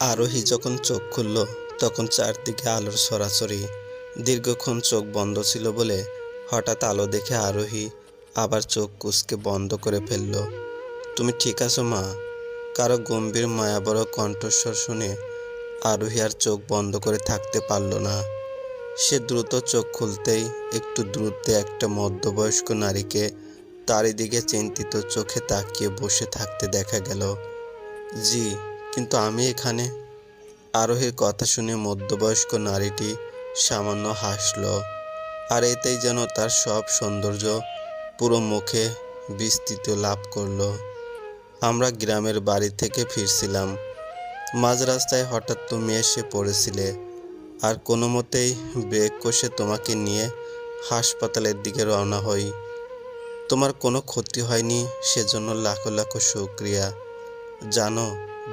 আরোহী যখন চোখ খুলল, তখন চারদিকে আলোর সরাসরি, দীর্ঘক্ষণ চোখ বন্ধ ছিল বলে হঠাৎ আলো দেখে আরোহী আবার চোখ কুচকে বন্ধ করে ফেলল। তুমি ঠিক আছো, মা? কারও গম্ভীর মায়াবড় কণ্ঠস্বর শুনে আরোহী আর চোখ বন্ধ করে থাকতে পারল না। সে দ্রুত চোখ খুলতেই একটু দূরত্বে একটা মধ্যবয়স্ক নারীকে চারিদিকে চিন্তিত চোখে তাকিয়ে বসে থাকতে দেখা গেল। জি কিন্তু আমি এখানে আরোহীর কথা শুনে মধ্যবয়স্ক নারীটি সামান্য হাসল, আর এতেই যেন তার সব সৌন্দর্য পুরো মুখে বিস্তৃত লাভ করল। আমরা গ্রামের বাড়ি থেকে ফিরছিলাম। মাঝ রাস্তায় হঠাৎ তুমি এসে পড়েছিলে, আর কোনো মতেই ব্রেক কষে তোমাকে নিয়ে হাসপাতালের দিকে রওনা হই। তোমার কোনো ক্ষতি হয়নি, সেজন্য লাখো লাখো শুক্রিয়া। জানো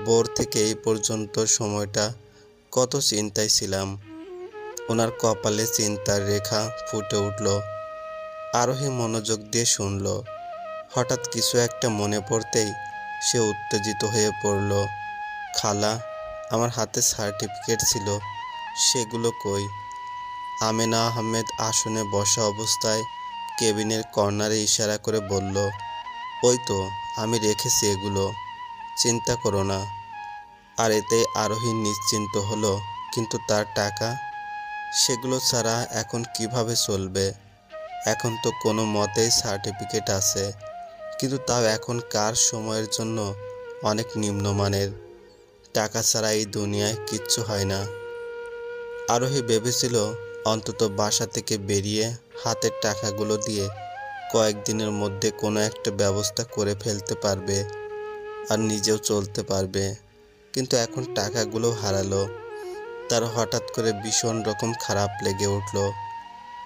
ভোর থেকে এই পর্যন্ত সময়টা কত চিন্তায় ছিলাম। ওনার কপালে চিন্তার রেখা ফুটে উঠল, আরোহী মনোযোগ দিয়ে শুনল। হঠাৎ কিছু একটা মনে পড়তেই সে উত্তেজিত হয়ে পড়ল। খালা, আমার হাতে সার্টিফিকেট ছিল, সেগুলো কই? আমেনা আহমেদ আসনে বসা অবস্থায় কেবিনের কর্নারে ইশারা করে বলল, ওই তো, আমি রেখেছি এগুলো। চিন্তা করো না। আর এতে আরোহী নিশ্চিন্ত হলো, কিন্তু তার টাকা? সেগুলো ছাড়া এখন কীভাবে চলবে? এখন তো কোনো মতেই সার্টিফিকেট আছে, কিন্তু তাও এখন কার সময়ের জন্য? অনেক নিম্নমানের। টাকা ছাড়া এই দুনিয়ায় কিচ্ছু হয় না। আরোহী ভেবেছিল, অন্তত বাসা থেকে বেরিয়ে হাতের টাকাগুলো দিয়ে কয়েকদিনের মধ্যে কোনো একটা ব্যবস্থা করে ফেলতে পারবে। আর নিজেও চলতে পারবে। কিন্তু এখন টাকাগুলো হারালো। তার হঠাৎ করে ভীষণ রকম খারাপ লেগে উঠল।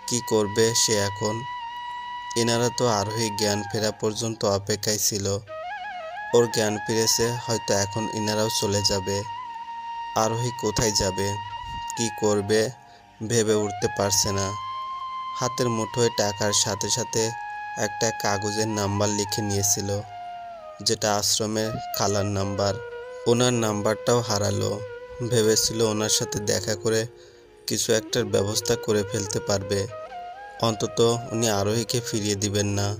কি করবে সে এখন? এনারা তো আরোহী জ্ঞান ফেরা পর্যন্ত অপেক্ষায় ছিল। ওর জ্ঞান ফিরেছে, হয়তো এখন এনারাও চলে যাবে। আরোহী কোথায় যাবে? কি করবে? ভেবে উঠতে পারছে না। হাতের মুঠোয় টাকার সাথে সাথে একটা কাগজের নাম্বার লিখে নিয়েছিল। যেটা আশ্রমে খালার নাম্বার। ওনার নাম্বারটাও হারালো। ভেবেছিল ওনার সাথে দেখা করে কিছু একটার ব্যবস্থা করে ফেলতে পারবে। অন্তত উনি আরোহীকে ফিরিয়ে দিবেন না।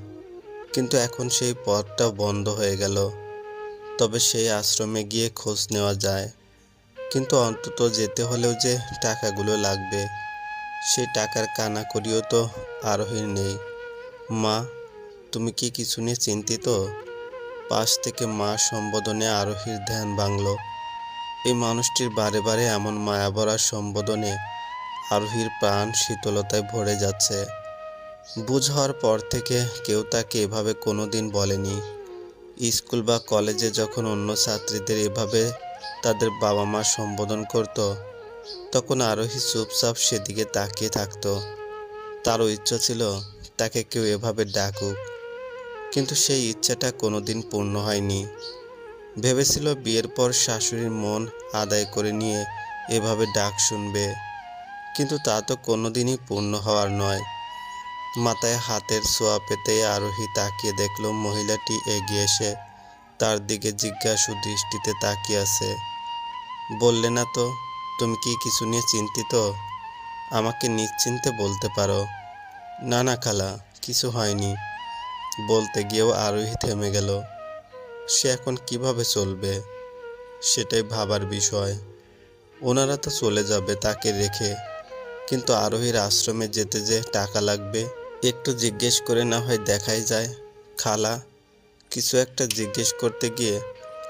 কিন্তু এখন সেই পথটা বন্ধ হয়ে গেল। তবে সেই আশ্রমে গিয়ে খোঁজ নেওয়া যায়। কিন্তু অন্তত যেতে হলেও যে টাকাগুলো লাগবে, সেই টাকার কানাকড়িও তো আরোহীর নেই। মা, তুমি কি কিছু নিয়ে চিন্তিত? পাশ থেকে মা সম্বোধনে আরোহীর ধ্যান ভাঙল। এই মানুষটির বারে বারে এমন মায়াভরা সম্বোধনে আরোহীর প্রাণ শীতলতায় ভরে যাচ্ছে। বুঝ হওয়ার পর থেকে কেউ তাকে এভাবে কোনো দিন বলেনি। স্কুল বা কলেজে যখন অন্য ছাত্রীদের এভাবে তাদের বাবা মা সম্বোধন করত, তখন আরোহী চুপচাপ সেদিকে তাকিয়ে থাকত। তারও ইচ্ছা ছিল তাকে কেউ এভাবে ডাকুক। কিন্তু সেই ইচ্ছাটা কোনোদিন পূর্ণ হয়নি। ভেবেছিল বিয়ের পর শাশুড়ির মন আদায় করে নিয়ে এভাবে ডাক শুনবে, কিন্তু তা তো কোনোদিনই পূর্ণ হওয়ার নয়। মাথায় হাতের ছোঁয়া পেতে আরোহী তাকিয়ে দেখল মহিলাটি এগিয়ে এসে তার দিকে জিজ্ঞাসু দৃষ্টিতে তাকিয়ে আছে। বললে না তো, তুমি কি কিছু নিয়ে চিন্তিত? আমাকে নিশ্চিন্তে বলতে পারো। না না খালা, কিছু হয়নি। বলতে গিয়েও আরোহী থেমে গেল। সে এখন কীভাবে চলবে? সেটাই ভাবার বিষয়। ওনারা তো চলে যাবে তাকে রেখে। কিন্তু আরোহীর আশ্রমে যেতে যে টাকা লাগবে, একটু জিজ্ঞেস করে না হয় দেখাই যায়। খালা, কিছু একটা জিজ্ঞেস করতে গিয়ে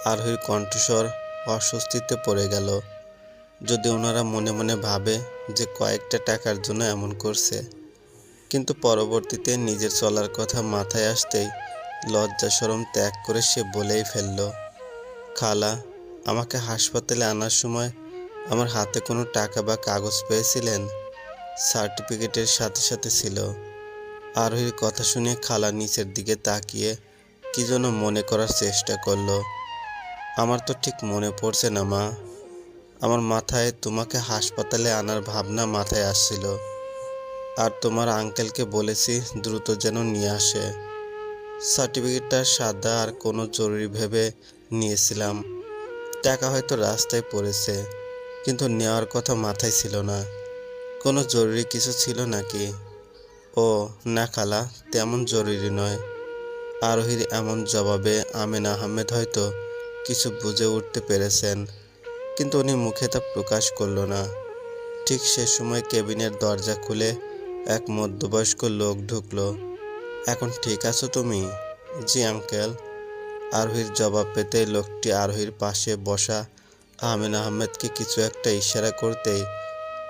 আরোহীর কণ্ঠস্বর অস্বস্তিতে পড়ে গেল। যদি ওনারা মনে মনে ভাবে যে কয়েকটা টাকার জন্য এমন করছে কিন্তু পরবর্তীতে নিজের চলার কথা মাথায় আসতেই লজ্জা সরম ত্যাগ করে সে বলেই ফেলল, খালা, আমাকে হাসপাতালে আনার সময় আমার হাতে কোনো টাকা বা কাগজ পেয়েছিলেন? সার্টিফিকেটের সাথে সাথে ছিল। আরোহীর কথা শুনে খালা নিচের দিকে তাকিয়ে কি যেন মনে করার চেষ্টা করল, আমার তো ঠিক মনে পড়ছে না মা। আমার মাথায় তোমাকে হাসপাতালে আনার ভাবনা মাথায় আসছিল। আর তোমার আঙ্কেলকে বলেছি দ্রুত যেন নিয়ে আসে। সার্টিফিকেটটা সাদা আর কোনো জরুরি ভেবে নিয়েছিলাম। টাকা হয়তো রাস্তায় পড়েছে, কিন্তু নেওয়ার কথা মাথায় ছিল না। কোনো জরুরি কিছু ছিল নাকি? ও, না খালা, তেমন জরুরি নয়। আরোহীর এমন জবাবে আমিন আহমেদ হয়তো কিছু বুঝে উঠতে পেরেছেন, কিন্তু উনি মুখে তা প্রকাশ করল না। ঠিক সে সময় কেবিনের দরজা খুলে এক মধ্যবয়স্ক লোক ঢুকলো। এখন ঠিক আছো তুমি? জি, আঙ্কেল। আরোহীর জবাব পেতে লোকটি আরোহীর পাশে বসা আমিন আহমেদকে কিছু একটা ইশারা করতেই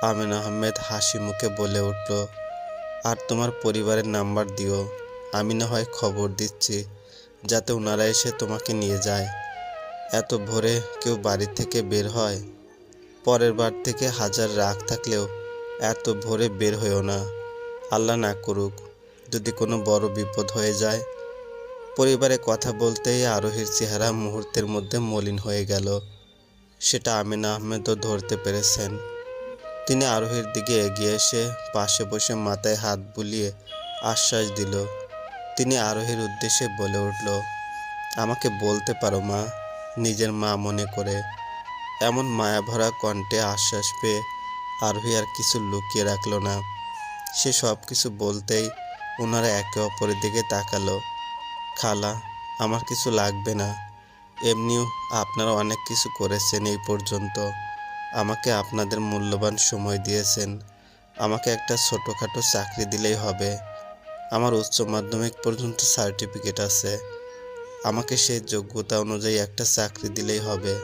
আমিন আহমেদ হাসি মুখে বলে উঠল, আর তোমার পরিবারের নাম্বার দিও। আমি না হয় খবর দিচ্ছি, যাতে ওনারা এসে তোমাকে নিয়ে যায়। এত ভোরে কেউ বাড়ি থেকে বের হয়? পরের বার থেকে হাজার রাগ থাকলেও এত ভোরে বের হয়েও না। আল্লাহ না করুক, যদি কোনো বড় বিপদ হয়ে যায়। পরিবারে কথা বলতেই আরোহীর চেহারা মুহূর্তের মধ্যে মলিন হয়ে গেল। সেটা আমিন আহমেদও ধরতে পেরেছেন। তিনি আরোহীর দিকে এগিয়ে এসে পাশে বসে মাথায় হাত বুলিয়ে আশ্বাস দিল। তিনি আরোহীর উদ্দেশ্যে বলে উঠল, আমাকে বলতে পারো মা, নিজের মা মনে করে। এমন মায়াভরা কণ্ঠে আশ্বাস পেয়ে আরোহী আর কিছু লুকিয়ে রাখল না। সে সব কিছু বলতেই ওনারা একে অপরের দিকে তাকালো। খালা, আমার কিছু লাগবে না। এমনিও আপনারা অনেক কিছু করেছেন এই পর্যন্ত। আমাকে আপনাদের মূল্যবান সময় দিয়েছেন। আমাকে একটা ছোটোখাটো চাকরি দিলেই হবে। আমার উচ্চ মাধ্যমিক পর্যন্ত সার্টিফিকেট আছে। আমাকে সেই যোগ্যতা অনুযায়ী একটা চাকরি দিলেই হবে।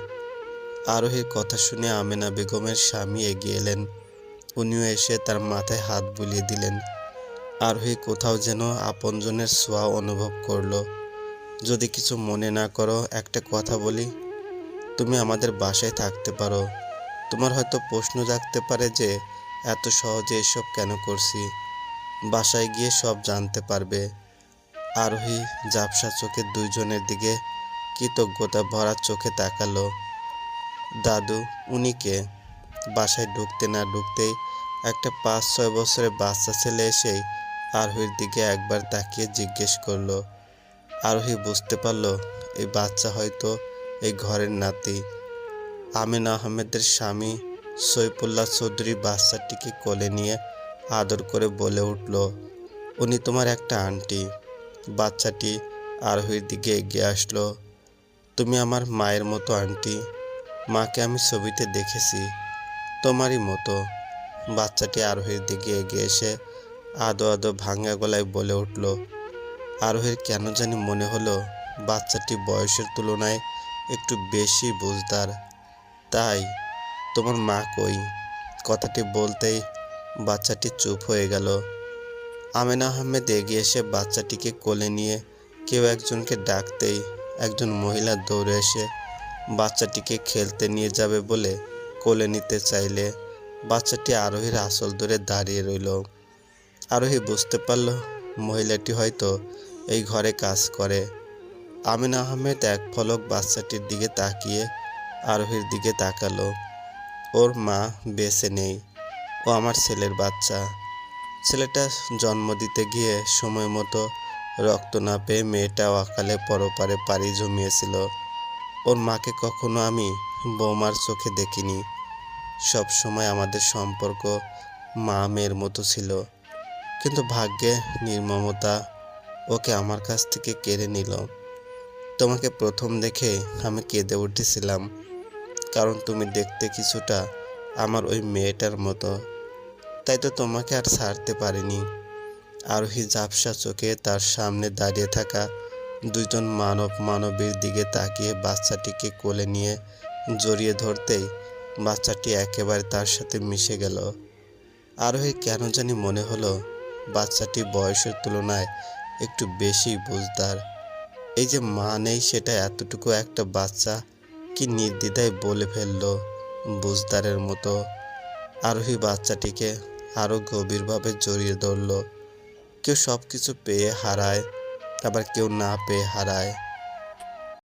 আরোহীর কথা শুনে আমেনা বেগমের স্বামী এগিয়ে এলেন। উনিও এসে তার মাথায় হাত বুলিয়ে দিলেন। আরোহী কোথাও যেন আপনজনের ছোঁয়া অনুভব করল। যদি কিছু মনে না করো, একটা কথা বলি। তুমি আমাদের বাসায় থাকতে পারো। তোমার হয়তো প্রশ্ন জাগতে পারে যে, এত সহজে এসব কেন করছি? বাসায় গিয়ে সব জানতে পারবে। আরোহী জাপসা চোখে দুইজনের দিকে কৃতজ্ঞতা ভরা চোখে তাকালো। দাদু, উনি কে? বাসায় ঢুকতে না ঢুকতেই একটা পাঁচ ছয় বছরের বাচ্চা ছেলে এসেই আরোহীর দিকে একবার তাকিয়ে জিজ্ঞেস করল, আরোহী, বুঝতে পারল? এই বাচ্চা হয়তো এই ঘরের নাতি। আমিন আহমেদের স্বামী সৈফুল্লাহ চৌধুরী বাচ্চাটিকে কোলে নিয়ে আদর করে বলে উঠল, উনি তোমার একটা আন্টি। বাচ্চাটি আরোহীর দিকে এগিয়ে আসলো, তুমি আমার মায়ের মতো আন্টি। মাকে আমি ছবিতে দেখেছি। তোমারই মতো। বাচ্চাটি আরোহীর দিকে এগিয়ে এসে আদো আদো ভাঙ্গা গলায় বলে উঠল, আরোহীর কেন জানি মনে হলো বাচ্চাটি বয়সের তুলনায় একটু বেশি বুঝদার। তাই তোমার মা কই? কথাটি বলতেই বাচ্চাটি চুপ হয়ে গেল। আমেন আহমেদ এগিয়ে এসে বাচ্চাটিকে কোলে নিয়ে কেউ একজনকে ডাকতেই একজন মহিলা দৌড়ে এসে বাচ্চাটিকে খেলতে নিয়ে যাবে বলে কোলে নিতে চাইলে বাচ্চাটি আরোহীর আসল ধরে দাঁড়িয়ে রইল। আরোহী বুঝতে পারল, মহিলাটি হয়তো এই ঘরে কাজ করে। আমিন আহমেদ এক ফলক বাচ্চাটির দিকে তাকিয়ে আরোহীর দিকে তাকালো। ওর মা বেঁচে নেই। ও আমার ছেলের বাচ্চা। ছেলেটা জন্ম দিতে গিয়ে সময় মতো রক্ত না পেয়ে মেয়েটা অকালে পরপারে পাড়ি জমিয়েছিল। ওর মাকে কখনো আমি বৌমার চোখে দেখিনি। সব সময় আমাদের সম্পর্ক মা মেয়ের মতো ছিল। কিন্তু ভাগ্যে নির্মমতা ওকে আমার কাছ থেকে কেড়ে নিল। তোমাকে প্রথম দেখে আমি কেঁদে উঠেছিলাম। কারণ তুমি দেখতে কিছুটা আমার ওই মেয়েটার মতো। তাই তো তোমাকে আর ছাড়তে পারিনি। আরোহী ঝাপসা চোখে তার সামনে দাঁড়িয়ে থাকা দুইজন মানব মানবীর দিকে তাকিয়ে বাচ্চাটিকে কোলে নিয়ে জড়িয়ে ধরতেই বাচ্চাটি একেবারে তার সাথে মিশে গেল। আরোহী কেন জানি মনে হলো বাচ্চাটি বয়সের তুলনায় একটু বেশি বুঝদার। এই যে মা নেই, সেটা এতটুকু একটা বাচ্চা কি নির্দ্বিধায় বলে ফেলল বুঝদারের মতো। আরোহী বাচ্চাটিকে আরও গভীরভাবে জড়িয়ে ধরল। কেউ সব কিছু পেয়ে হারায়, আবার কেউ না পেয়ে হারায়।